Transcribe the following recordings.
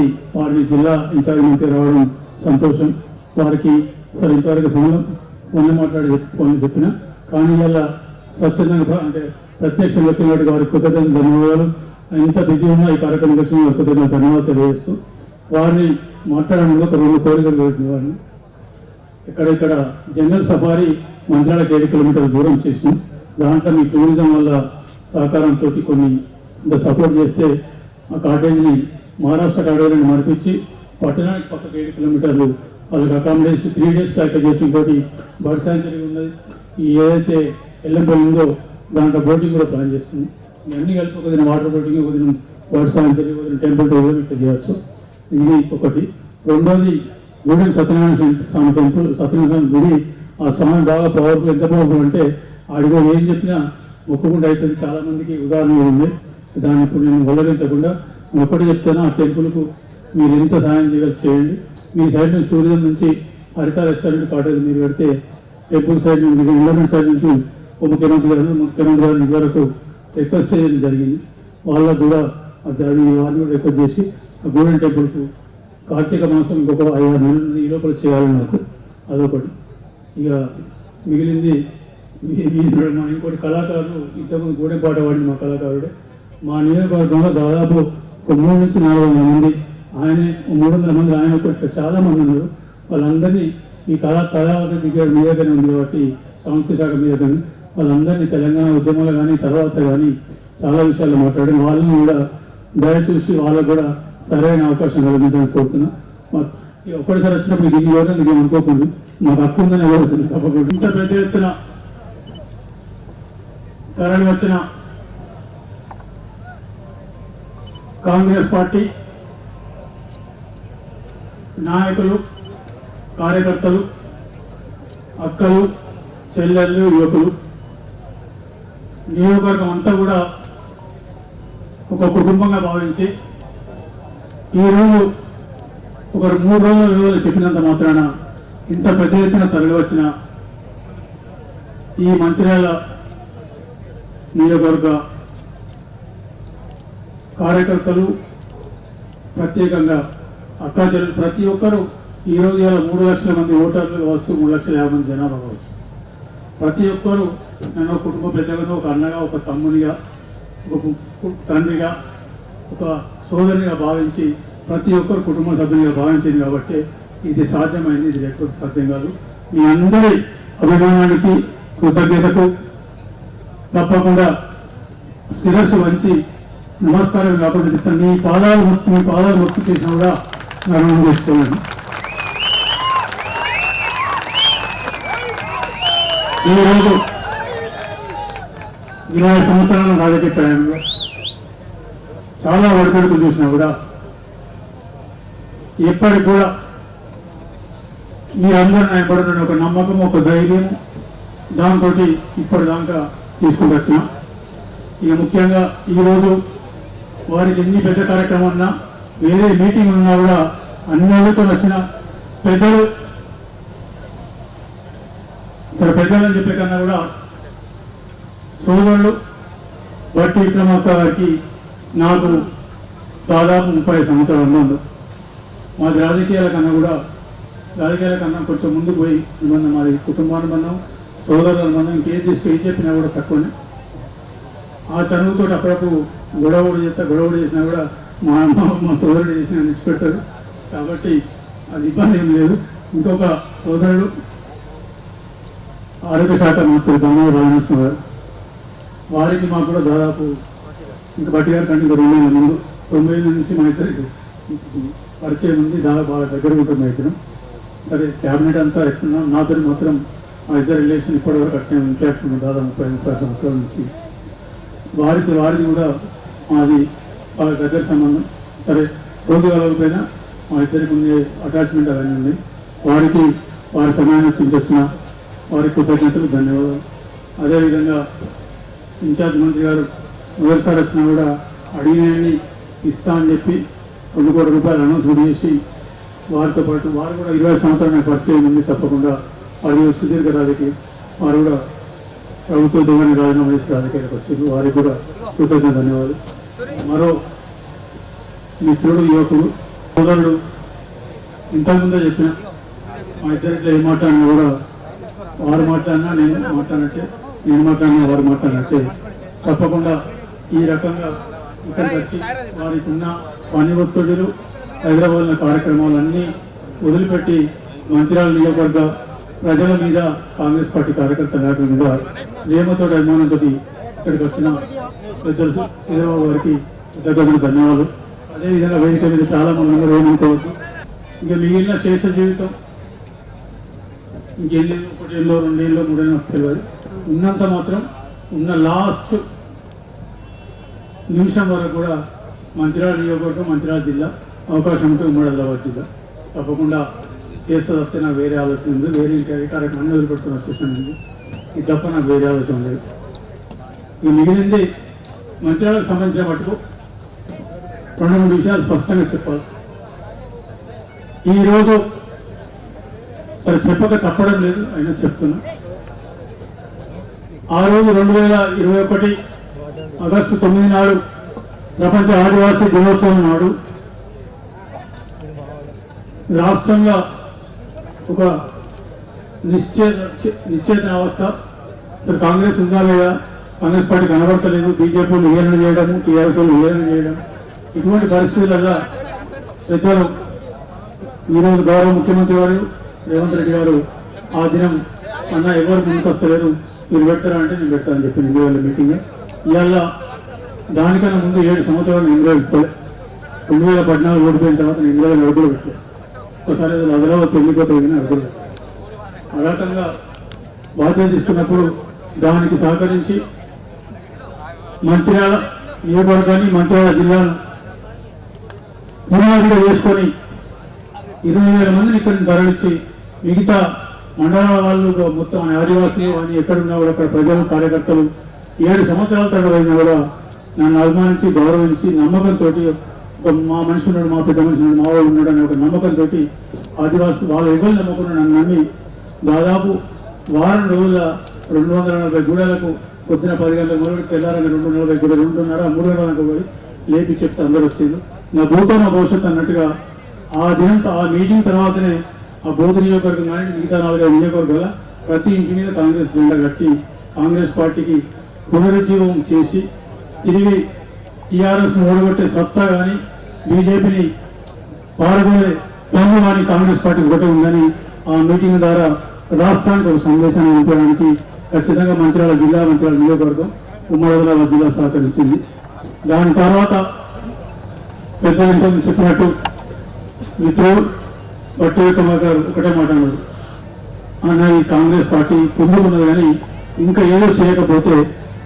వారిని జిల్లా ఇన్ఛార్జ్ మంత్రి రావడం సంతోషం. వారికి సరే ఇంతవరకు ఫోన్ ఫోన్ మాట్లాడి చెప్- ఫోన్ చెప్పిన. కానీ ఇలా స్వచ్ఛందంగా అంటే ప్రత్యక్షంగా వచ్చినటువంటి వారికి కృతజ్ఞత ధన్యవాదాలు. ఇంత బిజీ ఉన్న ఈ కార్యక్రమం వచ్చిన వారికి ధన్యవాదాలు తెలియజేస్తూ వారిని మాట్లాడడంలో ఒక రెండు కోరికలు కోరిన వారిని. ఇక్కడ ఇక్కడ జనరల్ సఫారీ మంత్రాలకు ఏడు కిలోమీటర్ల దూరం చేసినాం దాంట్లో మీ టూరిజం వల్ల సహకారంతో కొన్ని ఇంత సపోర్ట్ చేస్తే ఆ కాటేజీని మహారాష్ట్ర అడవులను మరిపించి పట్టణానికి పక్కకు ఏడు కిలోమీటర్లు వాళ్ళకి అకామిడేషన్ త్రీ డేస్ ప్యాకేజ్ వచ్చి ఇంకోటి బర్డ్ శాంచరీ ఉన్నది. ఈ ఏదైతే ఎల్లంపల్లి ఉందో దాంట్లో బోటింగ్ కూడా ప్లాన్ చేస్తుంది ఇవన్నీ కలిపి ఒక దిన వాటర్ బోటింగ్ ఒక దిన బర్డ్ శాంచరీ ఒక దిన టెంపుల్ టూరిజం ఇట్లా చేయొచ్చు. ఇది ఒకటి. రెండోది గూడెం సత్యనారాయణ స్వామి- టెంపుల్ సత్యనారాయణ స్వామి గుడి. ఆ స్వామి బాగా పవర్ఫుల్ ఎంత పవర్ఫుల్ అంటే అడిగో ఏం చెప్పినా మొక్కకుండా అవుతుంది. చాలామందికి ఉదాహరణ ఉంది దాన్ని ఇప్పుడు నేను ఉల్లంఘించకుండా నేను ఒకటి చెప్తాను ఆ టెంపుల్కు మీరు ఎంత సహాయం చేయగలి చేయండి. మీ సైడ్ నుంచి టూరిజం నుంచి హరిత రెస్టారెంట్ కాటేజ్ మీరు పెడితే టెంపుల్ సైడ్ నుంచి గవర్నమెంట్ సైడ్ నుంచి ఉప ముఖ్యమంత్రి గారు ముఖ్యమంత్రి గారు వరకు రిక్వెస్ట్ చేయడం జరిగింది. వాళ్ళకు కూడా అది అది వారిని కూడా రిక్వెస్ట్ చేసి ఆ గోల్డెన్ టెంపుల్కు కార్తీక మాసం ఇంకొక ఐదారు నెలలు ఈ లోపల చేయాలి నాకు అదొకటి. ఇక మిగిలింది మా ఇంకోటి కళాకారులు ఇంతకుముందు గూడెం పాట పాడిన మా కళాకారుడే. మా నియోజకవర్గంలో దాదాపు ఒక మూడు నుంచి నాలుగు వందల మంది. ఆయనే మూడు వందల మంది ఆయన ఒకటి చాలా మంది ఉన్నారు. వాళ్ళందరినీ ఈ కళా కళావతి దగ్గర మీ దగ్గర ఉంది కాబట్టి సంస్కృతి శాఖ మీద వాళ్ళందరినీ తెలంగాణ ఉద్యమాలు కానీ తర్వాత కానీ చాలా విషయాలు మాట్లాడి వాళ్ళని కూడా దయచూసి వాళ్ళకు కూడా సరైన అవకాశం కల్పించాలని కోరుతున్నా. ఒక్కడిసారి వచ్చినప్పుడు దీన్ని ఎవరైనా అనుకోకుండా. మాకు హక్కు ఉందని కోరుతున్నాను తప్పకుండా. ఇంత పెద్ద ఎత్తున తరలి వచ్చిన కాంగ్రెస్ పార్టీ నాయకులు కార్యకర్తలు అక్కలు చెల్లెళ్ళు యువకులు. నియోజకవర్గం అంతా కూడా ఒక కుటుంబంగా భావించి ఈరోజు ఒక మూడు రోజుల వివరాలు చెప్పినంత మాత్రాన ఇంత పెద్ద ఎత్తున తరలివచ్చిన ఈ మంచిర్యాల నియోజకవర్గ కార్యకర్తలు ప్రత్యేకంగా అక్కా ప్రతి ఒక్కరూ ఈ రోజు ఇలా మూడు లక్షల మంది ఓటర్లు కావచ్చు మూడు లక్షల యాభై మంది జనాభా కావచ్చు. ప్రతి ఒక్కరూ నన్ను కుటుంబ పెద్దగానో ఒక అన్నగా ఒక తమ్మునిగా ఒక తండ్రిగా ఒక సోదరునిగా భావించి ప్రతి ఒక్కరు కుటుంబ సభ్యునిగా భావించింది కాబట్టి ఇది సాధ్యమైంది ఇది లేకపోతే సాధ్యం కాదు. మీ అందరి అభిమానానికి కృతజ్ఞతకు తప్పకుండా శిరస్సు వంచి నమస్కారం కాబట్టి చెప్తాను. మీ పాదాలు మొక్కు మీ పాదాలు మొక్కు చేసినా కూడా నన్ను చేసుకోండి ఈరోజు ఇరవై సంవత్సరాల రాజకీయ ప్రయాణంలో చాలా ఒడిపెడుకులు చూసినా కూడా ఎప్పటికి కూడా మీరందరూ ఆయన పడుతున్న ఒక నమ్మకం ఒక ధైర్యం దాంతో ఇప్పటిదాకా తీసుకుని వచ్చిన. ఇక ముఖ్యంగా ఈరోజు వారికి ఎన్ని పెద్ద కార్యక్రమం ఉన్నా వేరే మీటింగ్ ఉన్నా కూడా అన్నిటితో వచ్చిన పెద్దలు. సరే పెద్దలని చెప్పే కన్నా కూడా సోదరులు బట్టి విక్రమార్క గారికి నాకు దాదాపు ముప్పై సంవత్సరాలు ముందు మాది రాజకీయాల కన్నా కూడా రాజకీయాల కన్నా కొంచెం ముందు పోయి అనుబంధం మాది కుటుంబానుబంధం సోదరుల అనుబంధం ఇంకేం తీసుకు ఏం చెప్పినా కూడా తక్కువనే. ఆ చదువుతో అప్పుడప్పుడు గొడవ చేస్తే చేస్తా గొడవ చేసినా కూడా మా అమ్మ మా సోదరుడు చేసిన నిలిచిపెట్టారు. కాబట్టి అది ఇబ్బంది ఏం లేదు. ఇంకొక సోదరుడు ఆరోగ్య శాఖ మంత్రి దామోదర రామకృష్ణ గారు. వారికి మాకు కూడా దాదాపు ఇంకా బట్టి గారి కంటే ఇంకా రెండు ముందు తొంభై నుంచి మా ఇద్దరికి పరిచయం ఉంది. దాదాపు వాళ్ళ దగ్గర ఉంటుంది ఇద్దరు. సరే క్యాబినెట్ అంతా ఎట్టున్నాం నాతో మాత్రం మా ఇద్దరు రిలేషన్ ఇప్పటివరకు అట్టే ఇంటాక్ట్ ఉంది దాదాపు ముప్పై ముప్పై సంవత్సరాల నుంచి వారికి వారిది కూడా మాది వాళ్ళ దగ్గర సంబంధం. సరే రోజు కలవకపోయినా మా ఇద్దరికి ఉండే అటాచ్మెంట్ అవన్నీ ఉంది వారికి వారి సమయాన్ని వచ్చిన వారికి కృతజ్ఞతలు ధన్యవాదాలు. అదేవిధంగా ఇన్ఛార్జ్ మంత్రి గారు మొదటిసారి వచ్చినా కూడా అడిగినవి ఇస్తా అని చెప్పి రెండు కోట్ల రూపాయలు అనౌన్స్మెంట్ చేసి వారితో పాటు వారు కూడా ఇరవై సంవత్సరాలు నాకు పరిచయం ఉంది తప్పకుండా. వారి సుదీర్ఘ రాజకీయం. వారు కూడా ప్రభుత్వ ఉద్యోగాన్ని రాజీనామా చేసి రాజకీయాలకు వచ్చింది వారికి కూడా కృతజ్ఞత ధన్యవాదాలు. మరో మిత్రుడు యువకుడు సోదరుడు ఇంతకుముందే చెప్పిన మా ఇద్దరిట్లో ఏం మాట్లాడినా కూడా వారు మాట్లాడినా నేను మాట్లాడినట్టే నేను మాట్లాడినా వారు మాట్లాడినట్టే. తప్పకుండా ఈ రకంగా ఇక్కడికి వచ్చి వారికి ఉన్న పని ఒత్తిడులు హైదరాబాద్లో కార్యక్రమాలన్నీ వదిలిపెట్టి మంచిర్యాల నియోజకవర్గ ప్రజల మీద కాంగ్రెస్ పార్టీ కార్యకర్త నాయకుల మీద ప్రేమతో అభిమానంతో ఇక్కడికి వచ్చిన పెద్దలు శ్రీరాబాబు గారికి కృతజ్ఞతలు ధన్యవాదాలు. అదేవిధంగా వేదిక మీద చాలా మంది ఉన్నారు ఏమనుకోవద్దు ఇంకా మిగిలిన శేష జీవితం ఇంకెన్ని ఒకటేళ్ళలో రెండేళ్ళు మూడేళ్ళు నాకు తెలియదు. ఉన్నంత మాత్రం ఉన్న లాస్ట్ నిమిషం వరకు కూడా మంచిర్యాల నియోజకవర్గం మంచిర్యాల జిల్లా అవకాశం ఉంటే ఉమ్మడి జిల్లా. తప్పకుండా చేస్తే వస్తే నాకు వేరే ఆలోచన ఉంది. వేరే ఇంకా కార్యక్రమాన్ని వదిలిపెట్టుకుని వచ్చేసాను ఇది తప్ప నాకు వేరే ఆలోచన లేదు. ఈ మిగిలింది మంత్రాలకు సంబంధించిన మటుకు రెండు మూడు విషయాలు స్పష్టంగా చెప్పాలి. ఈరోజు సరే చెప్పక తప్పడం లేదు అయినా చెప్తున్నా. ఆ రోజు రెండు వేల ఇరవై ఒకటి ఆగస్టు తొమ్మిది నాడు ప్రపంచ ఆదివాసీ దినోత్సవం నాడు రాష్ట్రంలో ఒక నిశ్చేత నిశ్చేతన అవస్థ అసలు కాంగ్రెస్ ఉందా లేదా? కాంగ్రెస్ పార్టీ కనబడతలేదు. బీజేపీని హేళన చేయడము టీఆర్ఎస్ హేళన చేయడం. ఇటువంటి పరిస్థితులలో పెద్దలు ఈరోజు గౌరవ ముఖ్యమంత్రి గారు రేవంత్ రెడ్డి గారు ఆ దినం అన్న ఎవరు ముందుకొస్తలేరు మీరు పెడతారా అంటే నేను పెడతానని చెప్పి రెండు మీటింగ్ ఇవాళ దానికన్నా ముందు ఏడు సంవత్సరాలు నేను కూడా రెండు వేల పద్నాలుగు ఓడిపోయిన తర్వాత నేను రెండు వేల పెట్టలేదు ఒకసారి ఏదో అదలో తొమ్మిదిపోతుంది కానీ అర్థం ఆ రకంగా బాధ్యత తీసుకున్నప్పుడు దానికి సహకరించి మంచిర్యాల నియోజకవర్గాన్ని మంచిర్యాల జిల్లాను పునాదిగా చేసుకొని ఇరవై వేల మందిని ఇక్కడ తరలించి మిగతా మండలాల వాళ్ళు మొత్తం ఆదివాసీ అని ఎక్కడున్నా కూడా అక్కడ ప్రజలు కార్యకర్తలు ఏడు సంవత్సరాల తడవైనా కూడా నన్ను అభిమానించి గౌరవించి నమ్మకంతో మా మనిషి ఉన్నాడు మా పెద్ద మనిషి ఉన్నాడు మా వాడు ఉన్నాడు అనే ఒక నమ్మకంతో ఆదివాసులు వాళ్ళు ఎవరు నమ్ముకున్నాడు నన్ను నమ్మి దాదాపు వారం రోజుల రెండు వందల నలభై గూడలకు పొద్దున పది గంటల మొదలు తెల్లారని రెండు నలభై గూడ రెండున్నర మూడు గంటలకు పోయి లేపి చెప్తే అందరూ వచ్చింది. నా భూతో నా భవిష్యత్తు అన్నట్టుగా ఆ దినం ఆ మీటింగ్ తర్వాతనే ఆ బోధ నియోజకవర్గం కానీ మిగతా నాలుగైదు నియోజకవర్గాల ప్రతి ఇంటి మీద కాంగ్రెస్ జెండా కట్టి కాంగ్రెస్ పార్టీకి పునరుజ్జీవం చేసి తిరిగి టీఆర్ఎస్ ఓడగొట్టే సత్తా కానీ బీజేపీని పాల్గొనే తమ్ము కాంగ్రెస్ పార్టీ ఒకటే ఉందని ఆ మీటింగ్ ద్వారా రాష్ట్రానికి ఒక సందేశాన్ని పంపడానికి ఖచ్చితంగా మంచిర్యాల జిల్లా మంచిర్యాల నియోజకవర్గం ఉమ్మడి ఆదిలాబాద్ జిల్లా సహకరించింది. దాని తర్వాత పెద్ద చెప్పినట్టు మిత్రుడు బట్టి గారు ఒకటే మాట అన్నారు అన్న ఈ కాంగ్రెస్ పార్టీ పొందుకున్నది కానీ ఇంకా ఏదో చేయకపోతే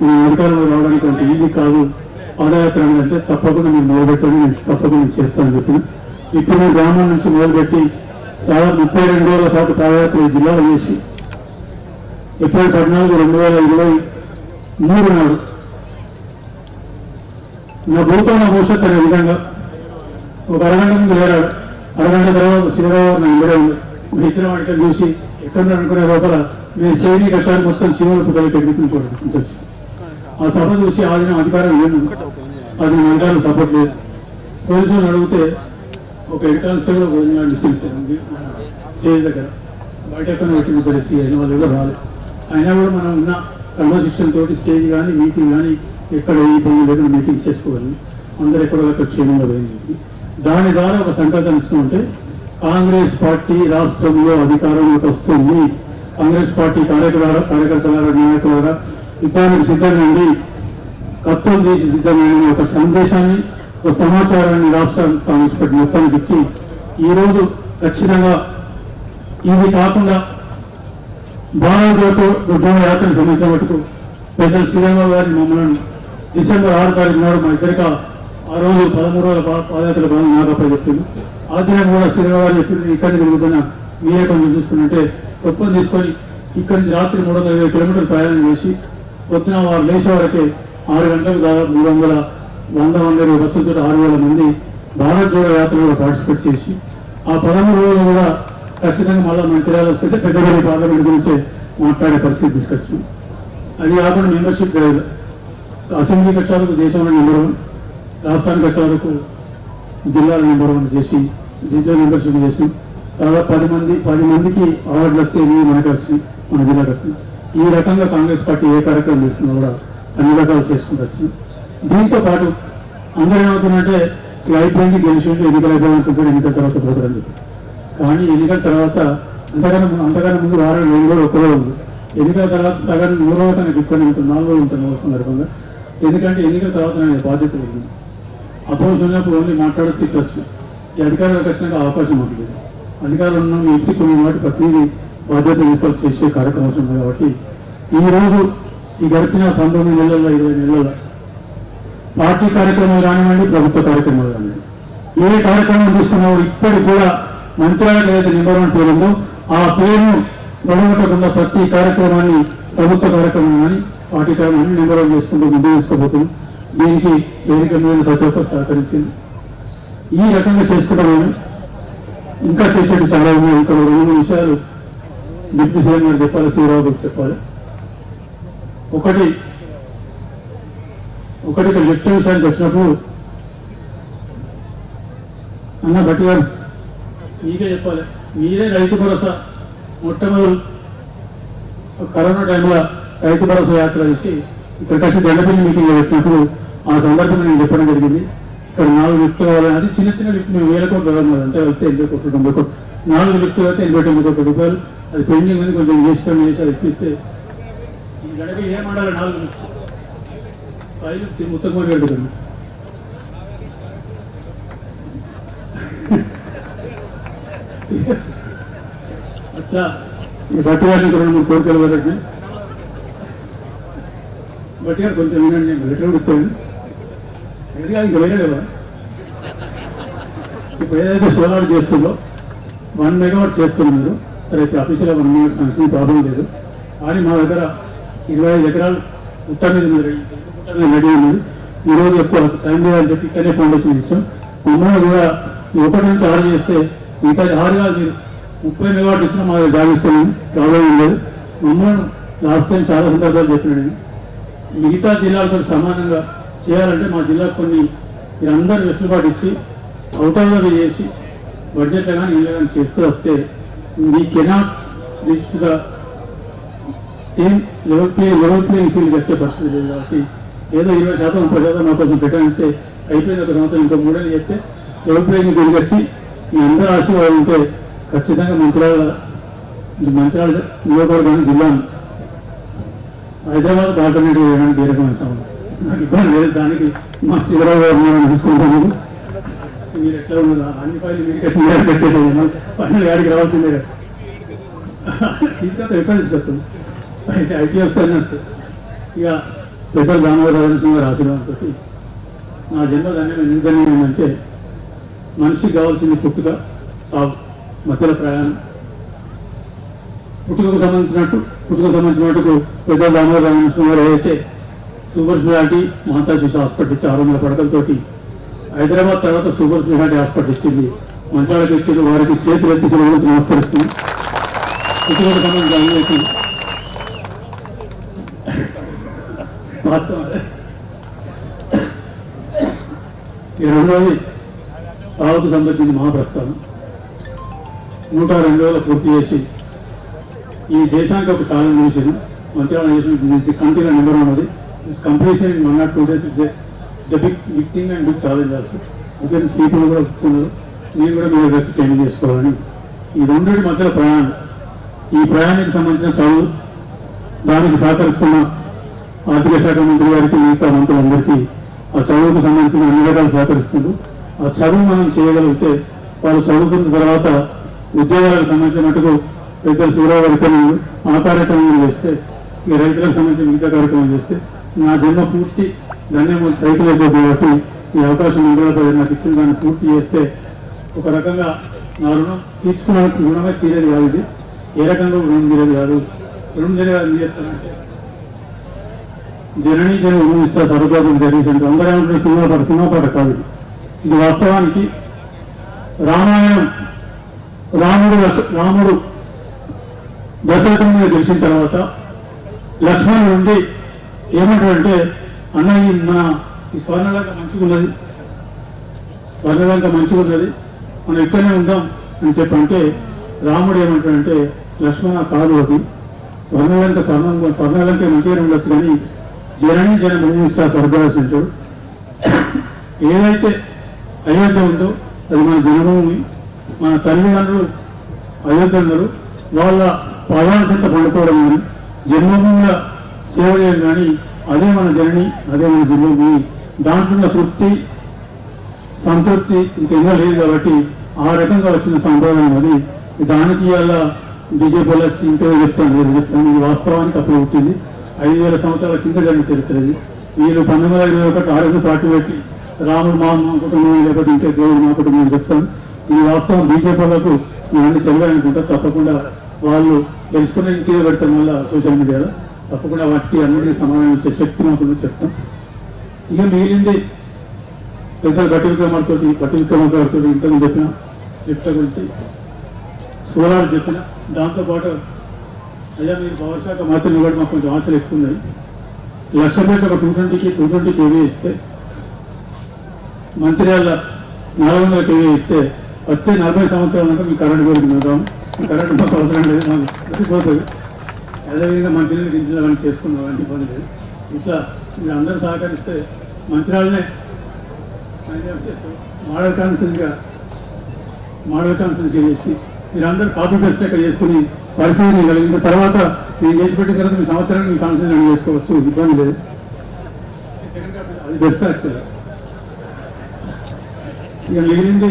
మనం అధికారంలో రావడానికి అంత ఈజీ కాదు. పాదయాత్ర అంటే తప్పకుండా నేను మొదలుపెట్టాను నేను తప్పకుండా నేను చేస్తానని చెప్పిన ఇప్పుడు గ్రామం నుంచి మొదలుపెట్టి దాదాపు ముప్పై రెండు రోజుల పాటు పాదయాత్ర ఈ జిల్లాలో చేసి ఏప్రిల్ పద్నాలుగు రెండు వేల ఇరవై మూడు నాడు నా భూతో నా భవిష్యత్ అనే విధంగా ఒక అరగంట ముందు వేరాడు అరగంట తర్వాత శివరావు నా ఇందరే మిత్రం అంటే చూసి ఎక్కడ అనుకునే లోపల నేను శ్రేణి కష్టాలు మొత్తం శివుల పుట్టలు టెక్నిక్ వచ్చి. ఆ సభ చూసి ఆదిన అధికారం లేదు. అది నా అధికారం సపోర్ట్ లేదు. పోలీసులు అడిగితే ఒక హెడ్ కానిస్టేబుల్ భోజనాన్ని తెలిసింది స్టేజ్ దగ్గర. బయట ఎక్కడ పెట్టిన పరిస్థితి అయిన వాళ్ళు కూడా రాలేదు. అయినా కూడా మనం ఉన్న క్రమశిక్షణ తోటి స్టేజ్ కానీ మీటింగ్ కానీ ఎక్కడ ఏ ఇబ్బంది లేకుండా మీటింగ్ చేసుకోవాలి. అందరు ఎక్కడ అక్కడ క్షేమంగా పోయింది దాని ద్వారా ఒక సంకేతం ఇస్తుంటే కాంగ్రెస్ పార్టీ రాష్ట్రంలో అధికారంలోకి వస్తుంది. కాంగ్రెస్ పార్టీ కార్యకర్త కార్యకర్తల నాయకుల యుద్ధానికి సిద్ధంగా కత్తులు తీసి సిద్ధమైన ఒక సందేశాన్ని ఒక సమాచారాన్ని రాష్ట్ర కాంగ్రెస్ పార్టీ మొత్తానికి ఇచ్చి ఈ రోజు ఖచ్చితంగా ఇది కాకుండా భారత ఉద్యోగ యాత్రకు సంబంధించిన మటుకు పెద్దలు శ్రీరామ గారి మమ్మల్ని డిసెంబర్ ఆరు తారీఖు నాడు మా ఇద్దరిక ఆ రోజు పదమూడు రోజుల పాదయాత్ర భాగంగా నాకు చెప్పింది. ఆ దినం కూడా శ్రీరామ గారు చెప్పింది. ఇక్కడికి తిరుగుతున్నా మీరే కొంచెం చూసుకుంటే ఒప్పందం తీసుకొని ఇక్కడి నుంచి రాత్రి మూడు వందల ఇరవై కిలోమీటర్లు ప్రయాణం చేసి వచ్చిన వారు లేచే వరకే ఆరు గంటలకు దాదాపు మూడు వందల వంద వంద ఇరవై బస్సులతో ఆరు వేల మంది భారత్ జోడో యాత్రలో పార్టిసిపేట్ చేసి ఆ పదమూడు రోజులు కూడా ఖచ్చితంగా మళ్ళీ మంచిర్యాల పెట్టి పెద్దపల్లి పార్లమెంట్ గురించి మాట్లాడే పరిస్థితి తీసుకొచ్చాం. అది కాకుండా మెంబర్షిప్ లేదు. అసెంబ్లీకి వచ్చేవరకు దేశంలో నెంబర్ వన్ రాష్ట్రానికి వచ్చేవరకు జిల్లాలో నెంబర్ వన్ చేసి డిజిటల్ మెంబర్షిప్ చేసి తర్వాత పది మంది పది మందికి అవార్డులు వస్తే మనకి వచ్చినాయి మన జిల్లాకి వచ్చినాయి. ఈ రకంగా కాంగ్రెస్ పార్టీ ఏ కార్యక్రమం తీసుకున్నా కూడా అన్ని రకాలు చేసుకుంటూ వచ్చింది. దీంతో పాటు అందరూ ఏమవుతుందంటే ఇక అయిపోయింది గెలిచి ఉంటే ఎన్నికలు అయిపోయింది ఎన్నికల తర్వాత పోతారని చెప్పి. కానీ ఎన్నికల తర్వాత అంతకన్నా అంతకన్నా ముందు వారం నేను కూడా ఒకరో ఉంది. ఎన్నికల తర్వాత సగం మూడో రోజులు నాకు ఇక్కడ ఉంటుంది నాలుగు రోజులు ఉంటుంది వస్తుంది సందర్భంగా ఎందుకంటే ఎన్నికల తర్వాత నాకు బాధ్యత ఉంది. అపోజిషన్ ఉన్నప్పుడు ఓన్లీ మాట్లాడచ్చు ఇచ్చొచ్చు ఈ అధికారులకు వచ్చినాక అవకాశం ఉంటుంది. అధికారులు ఉన్న ఇసి కొన్ని వాటి ప్రతిదీ బాధ్యత తీసుకొని చేసే కార్యక్రమం ఉంది కాబట్టి ఈ రోజు ఈ గడిచిన పంతొమ్మిది నెలల్లో ఇరవై నెలల్లో పార్టీ కార్యక్రమాలు కానివ్వండి ప్రభుత్వ కార్యక్రమాలు కానివ్వండి ఏ కార్యక్రమం తీసుకున్నా ఇప్పటికి కూడా మంచిర్యాలకు ఏదైతే నెంబర్ వన్ పేరు ఉందో ఆ పేరును పొడగొట్టకుండా ప్రతి కార్యక్రమాన్ని ప్రభుత్వ కార్యక్రమం కానీ పార్టీ కార్యక్రమాన్ని నెంబర్ వన్ చేసుకుంటూ ముందు తీసుకోబోతుంది దీనికి వేదిక మీద ప్రతి ఒక్కరు సహకరించింది. ఈ రకంగా చేసుకుంటాం ఇంకా చేసేది చాలా ఉన్నాయి. ఇక్కడ రెండు విషయాలు డిప్యూటీ సీఎం గారు చెప్పాలి శ్రీరావు గారు చెప్పాలి. ఒకటి ఒకటి ఇక్కడ లెఫ్టినెంట్ విషయానికి వచ్చినప్పుడు అన్న బట్టి గారు మీకే చెప్పాలి. మీరే రైతు భరోసా. మొట్టమొదటి కరోనా టైంలో రైతు భరోసా యాత్ర చేసి ఇక్కడికి వచ్చి దండపల్లి మీటింగ్ పెట్టినప్పుడు ఆ సందర్భంగా నేను చెప్పడం జరిగింది. ఇక్కడ నాలుగు లిఫ్ట్లు కావాలని అది చిన్న చిన్న లిఫ్ట్ మేము వేల కోట్లు అంటే వెళ్తే ఎనభై కోట్లు తొంభై కోట్లు. నాలుగు లిఫ్ట్లు అయితే ఎనభై తొమ్మిది కోట్ల రూపాయలు. అది పెండింగ్ ఉంది కొంచెం చేస్తాం చేసి అది ఇప్పిస్తే. ఈ గడప ఏమండాలి నాలుగు లిఫ్ట్లు పైలు ముత్తకమని పెడుతున్నాను అట్లా ఈ బట్టి గారిని రెండు మూడు కోరికలు వరకు బట్టి గారు కొంచెం వినండి నేను లెటర్ ఇస్తాను. ఎందుకంటే ఇంకా వేరే కదా ఇప్పుడు ఏదైతే సోలార్ చేస్తుందో వన్ మెగావాట్ చేస్తున్నారు. సరే అయితే official one megawatt sanction problem లేదు. కానీ మా దగ్గర ఇరవై ఐదు ఎకరాలు గుట్ట మీద గుట్ట రెడీ మీద రెడీ ఉంది ఈ రోజు ఎక్కువ టైం లేదని చెప్పి ఇక్కడే ఫౌండేషన్ ఇచ్చాం. మమ్మల్ని కూడా ఒకటి నుంచి ఆరు చేస్తే మిగతా ఆరుగా మీరు. ముప్పై మెగావాట్ ఇచ్చినా మా దగ్గర జాగిస్తాను ప్రాబ్లం లేదు. మమ్మల్ని లాస్ట్ టైం చాలా సందర్భాలు చెప్పినాడు మిగతా జిల్లాలతో సమానంగా చేయాలంటే మా జిల్లాకు కొన్ని మీరందరూ వెసులుబాటు ఇచ్చి అవుట్ ఆఫ్ ద చేసి బడ్జెట్లో కానీ ఇల్లు కానీ చేస్తూ వస్తే we cannot reach the same level play level playing field వచ్చే పరిస్థితి లేదు కాబట్టి ఏదో ఇరవై శాతం ముప్పై శాతం నా కోసం పెట్టాలంటే అయిపోయిన ఒక సంవత్సరం ఇంకో మూడేళ్ళు చెప్తే లెవెల్ ప్లేయింగ్ ఫీల్డ్ వచ్చి మీ అందరూ ఆశీర్వాదం ఉంటే ఖచ్చితంగా మంచిర్యాల మంచిర్యాల నియోజకవర్గాన్ని జిల్లాను. హైదరాబాద్ ఆల్టర్నేటివ్ వేయడానికి ఏ రకమైన సమయం నాకు ఇబ్బంది లేదు. దానికి మా శివరావు గారు నేను తీసుకుంటాను మీరు ఎట్లా ఉన్నారు? అన్ని పైలు మీకు వచ్చేది పైన గాడికి రావాల్సిందే కదా. తీసుకొస్తాం ఎక్కడ తీసుకొస్తాం అయితే ఐటీ వస్తానే వస్తాయి ఇక పెద్దలు రామరాజు గారు ఆశీర్వాదంతో నా జన్మ ధన్యం ఎందుకని ఏంటంటే మనిషికి కావాల్సింది పుట్టుక సాగు మధ్యలో ప్రయాణం. పుట్టుకకు సంబంధించినట్టు పుట్టుకకు సంబంధించినట్టు పెద్ద రామరాజు గారు ఏదైతే సూపర్ స్పెషాలిటీ మహాతా శిశు హాస్పిటల్ ఇచ్చి ఆరు వందల పడకలతోటి హైదరాబాద్ తర్వాత సూపర్ స్పెషాలిటీ హాస్పిటల్ ఇచ్చింది మంచాలకు ఇచ్చింది వారికి చేతులు ఎత్తి సెలవు నమస్కరిస్తుంది. ఇటువంటి సంబంధించి అందరికీ వాస్తవం. ఈ రెండవది సాగుకు సంబంధించిన మహాప్రస్థానం. నూట రెండు వేల పూర్తి చేసి ఈ దేశానికి ఒక ఛాలెంజ్ చేసాను మంత్రిగా చేసిన కంట్రీలో నెంబర్ ఉన్నది this completion in one not two days it's it's big big thing and big challenge also అందుకని పీపుల్ కూడా ఒప్పుకున్నారు నేను కూడా మీరు వచ్చి ట్రైనింగ్ చేసుకోవాలని. ఈ రెండింటి మధ్యలో ప్రయాణం. ఈ ప్రయాణానికి సంబంధించిన చదువు దానికి సహకరిస్తున్న ఆర్థిక శాఖ మంత్రి గారికి మిగతా మంత్రులందరికీ ఆ చదువుకు సంబంధించిన అన్ని రకాలు సహకరిస్తుంది ఆ చదువు మనం చేయగలిగితే వాళ్ళు చదువుకున్న తర్వాత ఉద్యోగాలకు సంబంధించినట్టుకు పెద్ద శివరావు కార్యక్రమాలు ఆ కార్యక్రమం చేస్తే ఈ రైతులకు సంబంధించిన మిగతా కార్యక్రమం చేస్తే నా జన్మ పూర్తి ధన్యములు సైకిల్ అయిపోతుంది కాబట్టి ఈ అవకాశం మంత్రులపై నాకు ఇచ్చిన దాన్ని పూర్తి చేస్తే ఒక రకంగా నా రుణం తీర్చుకోవడానికి రుణమే తీరేది కాదు ఇది. ఏ రకంగా రుణం తీరేది కాదు. రుణం తీరేది చేస్తానంటే జనని జన ఊహిస్తా సర్వజాతం జరిగింది అందరూ ఏమంటారు? సినిమా పాట సినిమా పాట కాదు ఇది. వాస్తవానికి రామాయణం. రాముడు రాముడు దశరథం మీద గెలిచిన తర్వాత లక్ష్మణ్ నుండి అన్న అన్నయ్య మన ఈ స్వర్ణలంక మంచిగా ఉన్నది స్వర్ణలంక మంచిగా ఉన్నది మనం ఇక్కడనే ఉందాం అని చెప్పి అంటే రాముడు ఏమంటాడంటే లక్ష్మణ కాదు అది స్వర్ణలంక స్వర్ణ స్వర్ణలంక మంచిగానే ఉండొచ్చు కానీ జనని జన మినిస్టర్ స్వర్గవాసి అంటాడు ఏదైతే అయోధ్య ఉందో అది మన జన్మభూమి మన తల్లిదండ్రులు అయోధ్య ఉన్నారు. వాళ్ళ పాదాల చెంత పండుకోవడం కానీ జన్మభూమిగా సేవ చేయడం కానీ అదే మన జర్నీ అదే మన జన్మభూమి దాంట్లో ఉన్న తృప్తి సంతృప్తి ఇంకెన్నో లేదు కాబట్టి ఆ రకంగా వచ్చిన సంప్రదాయం అది దానికి అలా డీజే వచ్చి ఇంకో చెప్తాను నేను చెప్తాను. ఇది వాస్తవానికి అప్పుడు పుట్టింది. ఐదు వేల సంవత్సరాల కింద జరిగిన చరిత్ర ఇది. వీళ్ళు పంతొమ్మిది వందల ఇరవై ఒకటి ఆర్ఎస్ పార్టీ పెట్టి రాముడు మా కుటుంబం లేకపోతే ఇంకే దేవుడు మా కుటుంబం అని చెప్తాను. ఈ వాస్తవం. బీజేపీలకు ఇవన్నీ తెలియాలనుకుంటా తప్పకుండా వాళ్ళు తెలుసుకునే ఇంకేదో పెడతాం వల్ల సోషల్ మీడియాలో. తప్పకుండా వాటికి అన్నిటికీ సమాధానం ఇచ్చే శక్తి మాకు చెప్తాం. ఇక మిగిలింది పెద్ద గట్టి విక్రమార్తో గట్టి విక్రమార్తో ఇంతకు చెప్పిన లిఫ్ట్ల గురించి సోలార్ చెప్పిన. దాంతోపాటు అయ్యా మీరు పవర్ శాఖ మాత్రం కూడా మాకు కొంచెం ఆశలు ఎక్కువ ఉన్నాయి. లక్ష పేట ఒక టూ ట్వంటీకి టూ ట్వంటీ కేవీ ఇస్తే మంచిర్యాల నాలుగు వందల కేవీ ఇస్తే వచ్చే నలభై సంవత్సరాల మీ కరెంట్ గురించి మేదాం కరెంట్ మాకు అవసరం లేదు మాకు సరిపోతుంది అదేవిధంగా మంచినీళ్ళు గింజలు అవన్నీ చేసుకుందాం అని ఇబ్బంది లేదు. ఇట్లా మీరు అందరూ సహకరిస్తే మంచిర్యాలనే మోడల్ కాన్స్టెన్స్గా మోడల్ కాన్స్టెన్స్గా చేసి మీరందరూ కాపీ పేస్ట్ ఇక్కడ చేసుకుని పరిశీలన కలిగిన తర్వాత నేను చేసి పెట్టిన తర్వాత మీ సంవత్సరానికి మీ కాన్స్టెన్స్ చేసుకోవచ్చు. ఇబ్బంది లేదు. అది బెస్ట్ యాక్చువల్ ఇక మిగిలింది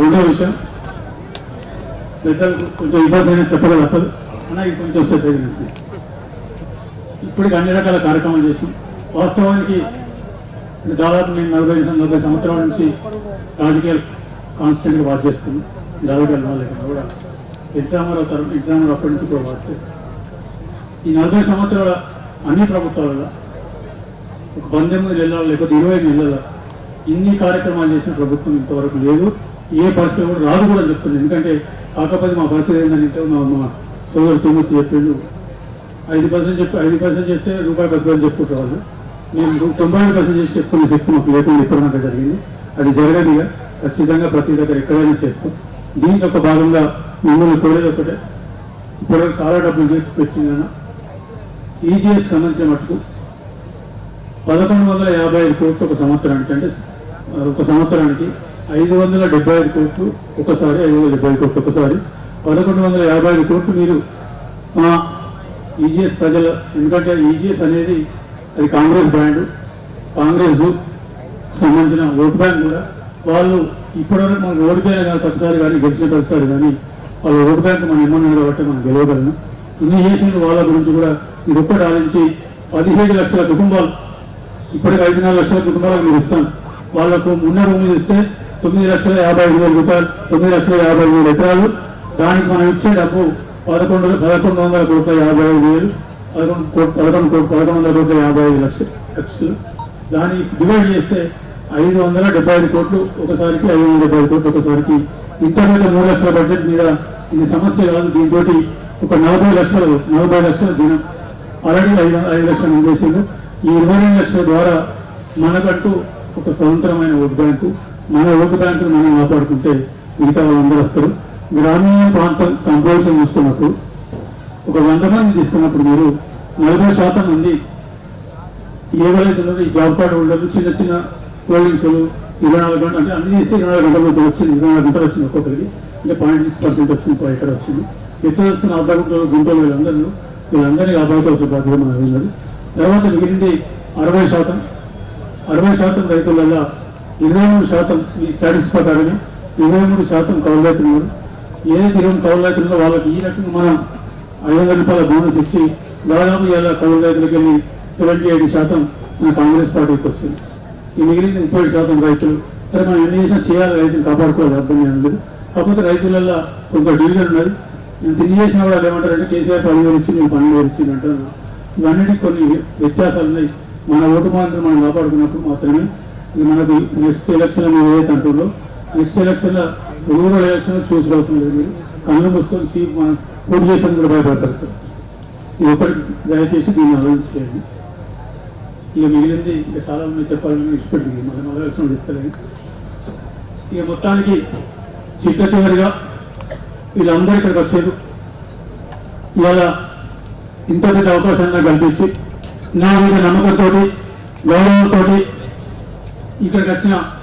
రెండో విషయం. పెద్దలకు కొంచెం ఇబ్బంది అయినా చెప్పడం తప్పదు అన్న ఇది కొంచెం శ్రద్ధ తీసి ఇప్పటికి అన్ని రకాల కార్యక్రమాలు చేసాం వాస్తవానికి దాదాపు నేను నలభై నలభై సంవత్సరాల నుంచి రాజకీయ కాన్స్టెంట్గా వాచ్ చేస్తున్నాను రాజకీయాల లేకుండా కూడా ఎగ్జామరావు తరఫు ఎగ్జామరావు అప్పటి నుంచి కూడా వాచ్ చేస్తాను ఈ నలభై సంవత్సరాల అన్ని ప్రభుత్వాలలో ఒక పంతొమ్మిది నెలల లేకపోతే ఇరవై నెలల ఇన్ని కార్యక్రమాలు చేసిన ప్రభుత్వం ఇంతవరకు లేదు. ఏ పరిస్థితి కూడా రాదు కూడా చెప్తుంది ఎందుకంటే కాకపోతే మా బస్సు ఏంటంటే మా మా సోదరు తొమ్మిది చెప్పిండు. ఐదు పర్సెంట్ చెప్పి ఐదు పర్సెంట్ చేస్తే రూపాయి పది వేలు చెప్పుకుంటారు వాళ్ళు. నేను తొంభై ఐదు పర్సెంట్ చేసి చెప్పుకునే శక్తి మాకు లేకుండా ఇప్పటిదాకా జరిగింది. అది జరగదుగా ఖచ్చితంగా ప్రతి దగ్గర ఎక్కడైనా చేస్తాం. దీంట్లో ఒక భాగంగా మిమ్మల్ని కోరేది ఒకటే. ఇప్పుడు చాలా డబ్బులు చేసి పెట్టిందన్న ఈజీఎస్ సంబంధించిన మటుకు పదకొండు వందల యాభై ఐదు కోట్లు ఒక సంవత్సరానికి అంటే ఒక సంవత్సరానికి ఐదు వందల డెబ్బై ఐదు కోట్లు ఒకసారి ఐదు వందల డెబ్బై ఐదు కోట్లు ఒకసారి. పదకొండు వందల యాభై ఐదు కోట్లు మీరు మా ఈజీఎస్ ప్రజల ఎందుకంటే ఈజీఎస్ అనేది అది కాంగ్రెస్ బ్రాండ్ కాంగ్రెస్ సంబంధించిన ఓట్ బ్యాంక్ కూడా. వాళ్ళు ఇప్పటివరకు మనకు ఓడిపోయిన కానీ ప్రతిసారి కానీ గెలిచిన ప్రతిసారి కానీ వాళ్ళ ఓటు బ్యాంక్ మనం ఏమన్నారు కాబట్టి మనం గెలవగలను. ఇన్ని చేసిన వాళ్ళ గురించి కూడా మీరు ఒక్కటి ఆలోచించి పదిహేడు లక్షల కుటుంబాలు ఇప్పటికి ఐదు నాలుగు లక్షల కుటుంబాలకు మీరు ఇస్తాం. వాళ్ళకు ఉన్న భూమి ఇస్తే తొమ్మిది లక్షల యాభై ఐదు వేల రూపాయలు తొమ్మిది లక్షల యాభై ఐదు వేల ఎకరాలు. దానికి మనం ఇచ్చే డబ్బు పదకొండు పదకొండు వందల కోట్ల యాభై ఐదు వేలు పదకొండు కోట్ పదకొండు కోట్ పదకొండు వందల కోట్ల యాభై ఐదు లక్ష లక్షలు. దాన్ని డివైడ్ చేస్తే ఐదు వందల డెబ్బై ఐదు కోట్లు ఒకసారికి ఐదు వందల డెబ్బై ఐదు కోట్లు ఒకసారికి. ఇంటర్మీడియట్ మూడు లక్షల బడ్జెట్ మీద ఇది సమస్య కాదు. దీంతో ఒక నలభై లక్షలు నలభై లక్షల దినం. ఆల్రెడీ ఐదు ఐదు లక్షలు మనం ఈ ఇరవై రెండు లక్షల ద్వారా మనకంటూ ఒక స్వతంత్రమైన ఒక బ్యాంకు మన ఓటు బ్యాంకులు మనం కాపాడుకుంటే మిగతా వాళ్ళందరూ వస్తారు. గ్రామీణ ప్రాంతం కంపోజిషన్ చూస్తున్నప్పుడు ఒక వంద మంది తీసుకున్నప్పుడు మీరు నలభై శాతం మంది ఏవైతే ఈ జాబ్ కార్డు ఉండదు చిన్న చిన్న హోల్డింగ్స్లు ఇరవై నాలుగు గంటలు అంటే అన్ని తీస్తే ఇరవై నాలుగు గంటలు వచ్చింది ఇరవై నాలుగు గంటలు వచ్చింది ఒక్కొక్కరికి. అంటే పాయింట్ సిక్స్ పర్సెంట్ వచ్చింది పో ఇక్కడ వచ్చింది. ఎక్కడ వస్తున్న అర్ధ గుంటూరు వీళ్ళందరూ వీళ్ళందరినీ కాపాడుకోవాల్సిన బాధ్యత మనకు ఉన్నది. తర్వాత మిగిలింది అరవై శాతం. అరవై శాతం రైతులలో ఇరవై మూడు శాతం ఈ స్టడీస్ ప్రకారమే ఇరవై మూడు శాతం కౌలు రైతులు ఏదైతే ఇరవై కౌలు వాళ్ళకి ఈ రకంగా మనం ఐదు వందల రూపాయల బోనస్ ఇచ్చి దాదాపు ఇలా కౌలు రైతులకు వెళ్ళి సెవెంటీ ఎయిట్ శాతం మన కాంగ్రెస్ పార్టీకి వచ్చింది. ఈ మిగిలిన ముప్పై శాతం రైతులు సరే మనం ఎన్ని చేసినా చేయాలి రైతులు కాపాడుకోవాలి అర్థం లేదు. కాకపోతే రైతులలో కొంత డివిజన్ ఉన్నది. నేను తిరిగి చేసినా కూడా వాళ్ళు ఏమంటారంటే కేసీఆర్ పదివేలు ఇచ్చి నేను పన్నెండు వేలు ఇచ్చింది అంటారు. ఇవన్నీ కొన్ని వ్యత్యాసాలు ఉన్నాయి. మన ఓటు మాత్రం మనం కాపాడుకున్నప్పుడు మాత్రమే ఇది మనకి నెక్స్ట్ ఎలక్షన్ మీరు ఏదైతే అంటుందో నెక్స్ట్ ఎలక్షన్ రూరల్ ఎలక్షన్ చూసుకోవాల్సిన లేదు. మీరు కన్ను మూసుకొని సీట్ మనం పూర్తి చేసాను కూడా భయపడతారు. ఇది ఒకటి దయచేసి దీన్ని చేయండి. ఇక మిగిలింది ఇక చాలా మంది చెప్పాలని ఇష్టపడింది. మన మొదలక్షణం చెప్తలేదు ఇక మొత్తానికి చిట్ట చివరిగా వీళ్ళందరూ ఇక్కడికి వచ్చారు. ఇవాళ ఇంత పెద్ద అవకాశాన్ని కల్పించి నా మీద నమ్మకంతో గౌరవంతో 一个一个称啊。